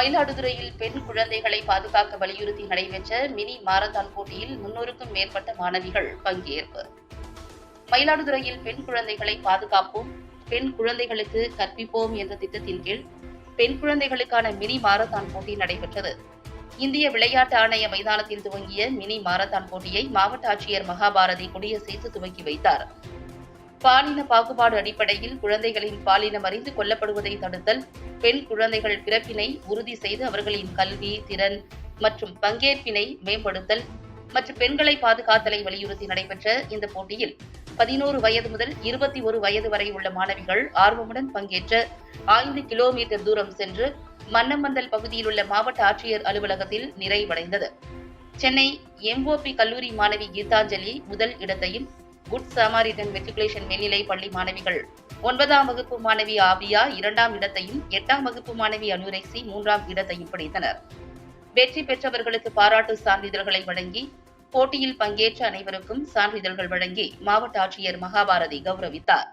மயிலாடுதுறையில் பெண் குழந்தைகளை பாதுகாக்க வலியுறுத்தி நடைபெற்ற மினி மாரத்தான் போட்டியில் முன்னூறுக்கும் மேற்பட்ட மாணவிகள் பங்கேற்பு. மயிலாடுதுறையில் பெண் குழந்தைகளை பாதுகாப்போம் பெண் குழந்தைகளுக்கு கற்பிப்போம் என்ற திட்டத்தின் கீழ் பெண் குழந்தைகளுக்கான மினி மாரத்தான் போட்டி நடைபெற்றது. இந்திய விளையாட்டு ஆணைய மைதானத்தில் துவங்கிய மினி மாரத்தான் போட்டியை மாவட்ட ஆட்சியர் மகாபாரதி கொடியசைத்து துவக்கி வைத்தார். பாலின பாகுபாடு அடிப்படையில் குழந்தைகளின் பாலினம் அறிந்து கொல்லப்படுவதை தடுத்தல் பெண் குழந்தைகள் பிறப்பினை உறுதி செய்து அவர்களின் கல்வி திறன் மற்றும் பங்கேற்பினை மேம்படுத்தல் மற்றும் பெண்களை பாதுகாத்தலை வலியுறுத்தி நடைபெற்ற இந்த போட்டியில் பதினோரு வயது முதல் இருபத்தி ஒரு வயது வரை உள்ள மாணவிகள் ஆர்வமுடன் பங்கேற்ற ஐந்து கிலோமீட்டர் தூரம் சென்று மன்னமந்தல் பகுதியில் உள்ள மாவட்ட ஆட்சியர் அலுவலகத்தில் நிறைவடைந்தது. சென்னை எம்ஓபி கல்லூரி மாணவி கீதாஞ்சலி முதல் இடத்தையும் குட் சமாரிட்டன் மெட்ரிகுலேஷன் மேல்நிலை பள்ளி மாணவிகள். ஒன்பதாம் வகுப்பு மாணவி ஆபியா இரண்டாம் இடத்தையும் எட்டாம் வகுப்பு மாணவி அனுரைசி மூன்றாம் இடத்தையும் பிடித்தனர். வெற்றி பெற்றவர்களுக்கு பாராட்டு சான்றிதழ்களை வழங்கி போட்டியில் பங்கேற்ற அனைவருக்கும் சான்றிதழ்கள் வழங்கி மாவட்ட ஆட்சியர் மகாபாரதி கௌரவித்தார்.